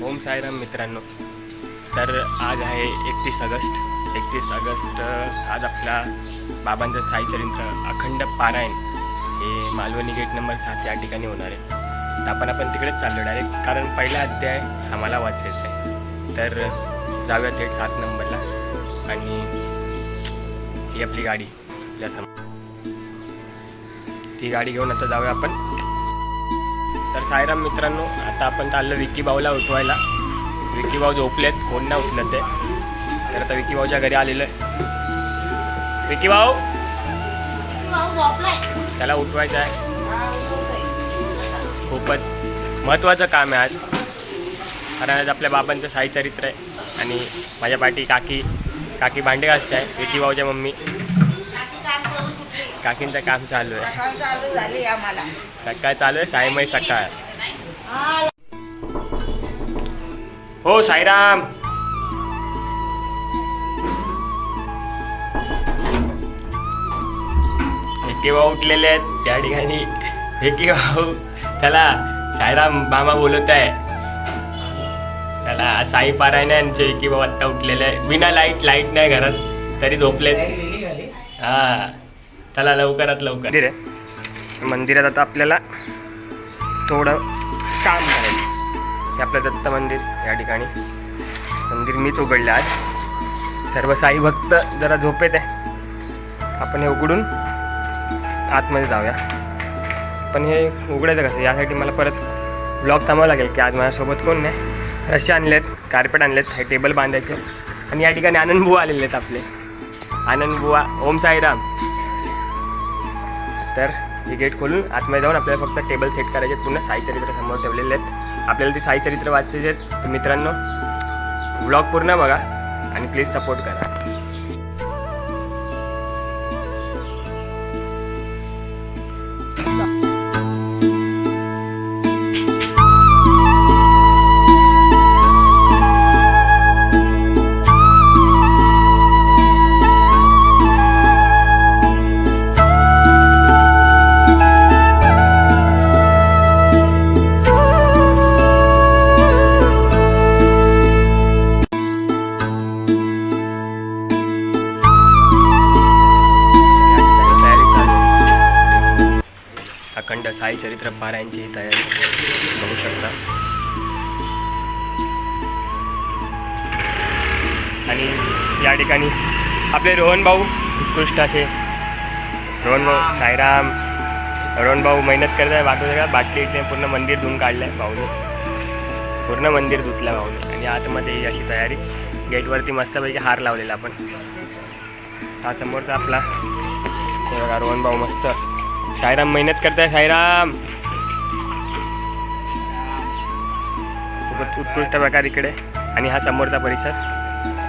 ओम साईराम मित्रांनो. तर आज आहे एकतीस ऑगस्ट. एकतीस ऑगस्ट आज आपला बाबांचं साईचरित्र अखंड पारायण हे मालवणी गेट नंबर सात या ठिकाणी होणार आहे. तर आपण आपण तिकडेच चाललो डायरेक्ट कारण पहिला अध्याय आम्हाला वाचायचा आहे. तर जाऊया थेट सात नंबरला. आणि ही आपली गाडी आपल्यासमोर. ती गाडी घेऊन आता जाऊया आपण. तर साईराम मित्रांनो आता आपण चाललो विकी भाऊला उठवायला. विकी भाऊ झोपलेत फोन नाही उचलत आहे तर आता विकी भाऊच्या घरी आलेलं आहे. विकी भाऊ! त्याला उठवायचं आहे. खूपच महत्त्वाचं काम आहे आज. कारण आज आपल्या बाबांचं साई चरित्र आहे. आणि माझ्या पाठी काकी काकी भांडे घासते आहे विकी भाऊच्या मम्मी. काकींचं काम चालू आहे. सकाळ चालू आहे साईमय सकाळ. हा, हो साईराम भाऊ उठलेले आहेत? त्या ठिकाणी. विकी भाऊ चला साईराम मामा बोलत आहे. त्याला साई पारायण आहे आमचे विकी भाऊ आत्ता उठलेले आहे बिना लाइट लाइट नाही घरात. तरी झोपलेत. हा. चला लवकरात लवकर. मंदिरात आता आपल्याला थोडं काम हे आपलं दत्त मंदिर या ठिकाणी. मंदिर मीच उघडलं आज. सर्व साई भक्त जरा झोपेत आहे. आपण हे उघडून आतमध्ये जाऊया. पण हे उघडायचं कसं? यासाठी मला परत ब्लॉग थांबावं लागेल की आज माझ्यासोबत कोण नाही. रशी आणलेत कार्पेट आणलेत हे टेबल बांधायचे. आणि या ठिकाणी आनंद बुवा आलेले आहेत आपले. आनंद बुवा ओम साईराम. तर हे गेट खोलून आतमध्ये जाऊन आपल्याला फक्त टेबल सेट करायचे पूर्ण पुन्हा समोर ठेवलेले आहेत. आपल्याला ते साई चरित्र वाचायचे आहेत तर मित्रांनो ब्लॉग पूर्ण बघा आणि प्लीज सपोर्ट करा. अखंड साई चरित्र पारायणची तयारी बघू शकता. आणि या ठिकाणी आपले रोहन भाऊ उत्कृष्ट असे. रोहन भाऊ साईराम. रोहन भाऊ मेहनत करत आहे बाकी सगळ्या बाकी इथे पूर्ण मंदिर धुवून काढलं आहे भाऊने. पूर्ण मंदिर धुतलं भाऊने. आणि आतमध्ये अशी तयारी. गेटवरती मस्तपैकी हार लावलेला आपण. हा समोरचा आपला. रोहन भाऊ मस्त साईराम मेहनत करताय साईराम. खूपच उत्कृष्ट प्रकार इकडे. आणि हा समोरचा परिसर.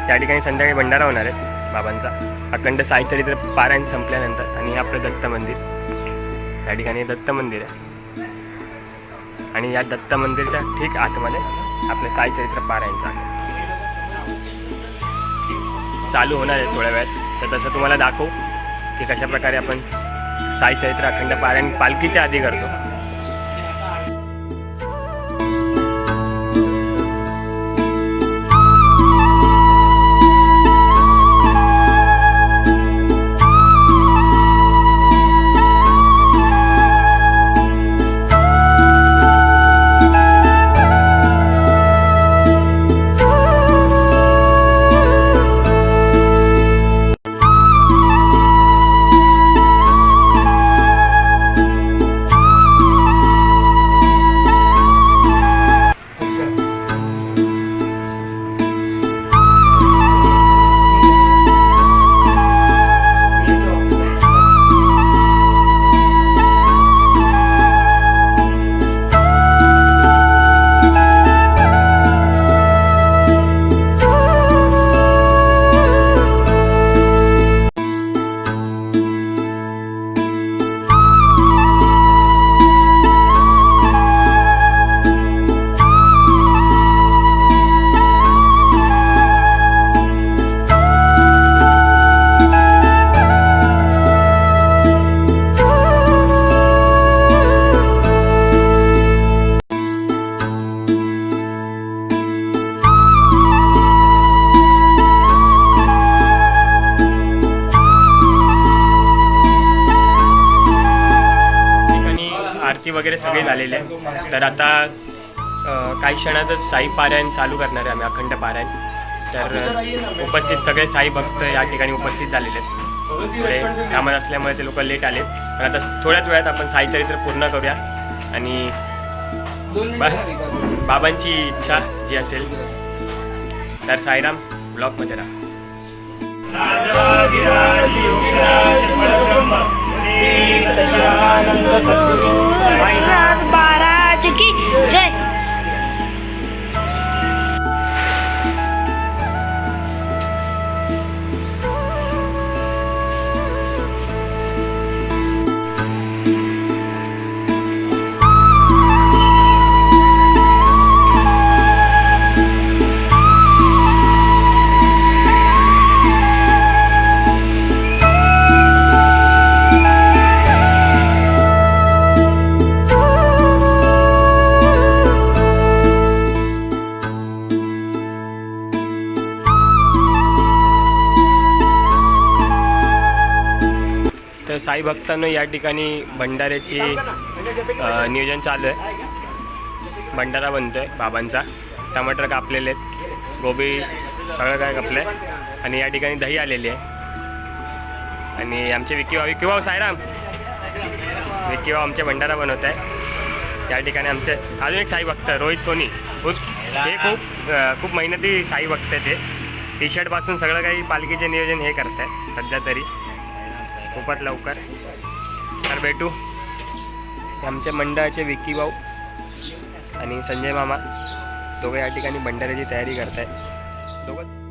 त्या ठिकाणी संध्याकाळी भंडारा होणार आहे बाबांचा. अखंड साई चरित्र पारायण संपल्यानंतर. आणि हे आपलं दत्त मंदिर. त्या ठिकाणी दत्त मंदिर आहे. आणि या दत्त मंदिरच्या ठीक आतमध्ये आपलं साई चरित्र पारायण चालू चालू होणार आहे थोड्या वेळात. तर तसं तुम्हाला दाखवू की कशा प्रकारे आपण साई चरित्र अखंड पारायण पालखीच्या आधी करतो. वगैरे सगळे झालेले आहे. तर आता काही क्षणातच साई पारायण चालू करणार आहे आम्ही अखंड पारायण. तर उपस्थित सगळे साई भक्त या ठिकाणी उपस्थित झालेले आहेत. कामात असल्यामुळे ते लोक लेट आले पण आता थोड्याच वेळात आपण साई चरित्र पूर्ण करूया. आणि बस बाबांची इच्छा जी असेल तर साईराम ब्लॉगमध्ये राहा. महाराज साई भक्तांनो या ठिकाणी भंडाऱ्याची नियोजन चालू आहे. भंडारा बनतो आहे बाबांचा. टमाटर कापलेले आहेत. गोबी सगळं काय कापलं आहे आणि या ठिकाणी दही आलेली आहे. आणि आमचे विकी भाऊ विकी भाऊ साईराम. विकी भाऊ आमचे भंडारा बनवत आहे. या ठिकाणी आमचे अजून एक साई भक्त रोहित सोनी. खूप हे खूप खूप मेहनती साई भक्त आहे ते टी शर्टपासून सगळं काही पालखीचे नियोजन हे करत आहे सध्या तरी. खूपच लवकर. तर भेटू. आमच्या मंडळाचे विक्की भाऊ आणि संजय मामा दोघं या ठिकाणी भंडाऱ्याची तयारी करतायत. दोघं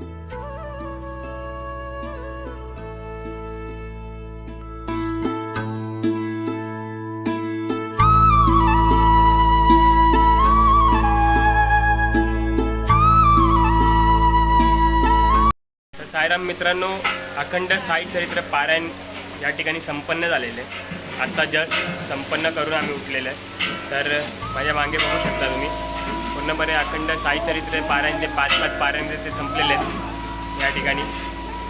सायराम साईराम मित्रांनो अखंड साई चरित्र पारायण या ठिकाणी संपन्न झालेले. आहे आत्ता जस्ट संपन्न करून आम्ही उठलेलं. आहे तर माझ्या मागे बघू शकता तुम्ही. पूर्णपणे अखंड साई चरित्र पारायण जे पाच पाच पारायण जे ते संपलेले आहेत. या ठिकाणी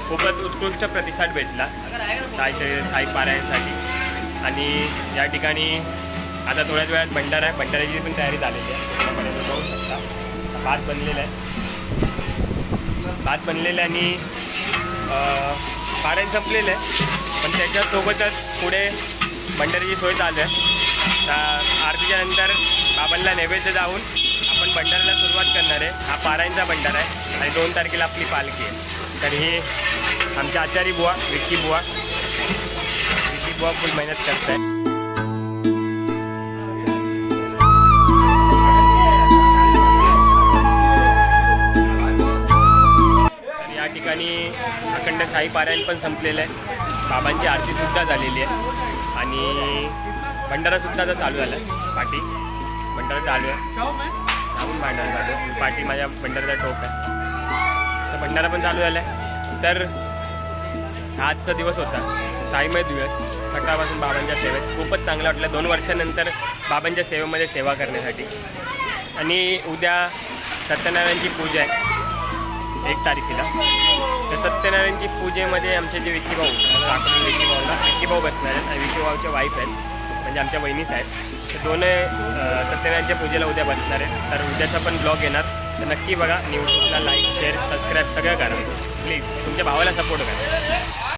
खूपच उत्कृष्ट प्रतिसाद भेटला साईचरित्र साई पारायणसाठी. आणि या ठिकाणी आता थोड्याच वेळात भंडारा आहे भंडाऱ्याची पण तयारी झालेली आहे. पूर्णपणे बघू शकता. भात बनलेला आहे. भात बनलेले आणि पारायण संपलेलं आहे. पण त्याच्यासोबतच पुढे भंडाऱ्याची सोय चालू आहे. तर आरतीच्या नंतर बाबांना नैवेद्य जाऊन आपण भंडाऱ्याला सुरुवात करणार आहे. हा पारायणचा भंडारा आहे आणि दोन तारखेला आपली पालखी आहे. तर हे आमच्या आचारी बुवा विक्की बुवा. विक्की बुवा फुल मेहनत करत आहे तर या ठिकाणी अखंड साई पारायण पण संपलेलं आहे. बाबांची आरतीसुद्धा झालेली आहे. आणि भंडारासुद्धा आता चालू झाला. आहे पाठी भंडारा चालू आहे. आपण भंडारा चालू आहे पाठी माझ्या भंडाराचा टोप आहे. तर भंडारा पण चालू झाला आहे तर आजचा दिवस होता. साईमय दिवस. सकाळपासून बाबांच्या सेवेत. खूपच चांगलं वाटलं. दोन वर्षानंतर बाबांच्या सेवेमध्ये सेवा करण्यासाठी. आणि उद्या सत्यनारायणची पूजा आहे. एक तारखेला. सत्यनारायणची पूजेमध्ये आमचे जे विक्की भाऊ मला दाखवले विक्की भाऊला विक्की भाऊ बसणार आहेत. आणि विक्की भाऊच्या वाईफ आहेत म्हणजे आमच्या बहिणीच आहेत. दोन सत्यनारायणच्या पूजेला उद्या बसणार आहेत. तर उद्याचा पण ब्लॉग येणार. तर नक्की बघा न्यूजला लाईक शेअर सबस्क्राईब सगळं करा. प्लीज तुमच्या भावाला सपोर्ट करा.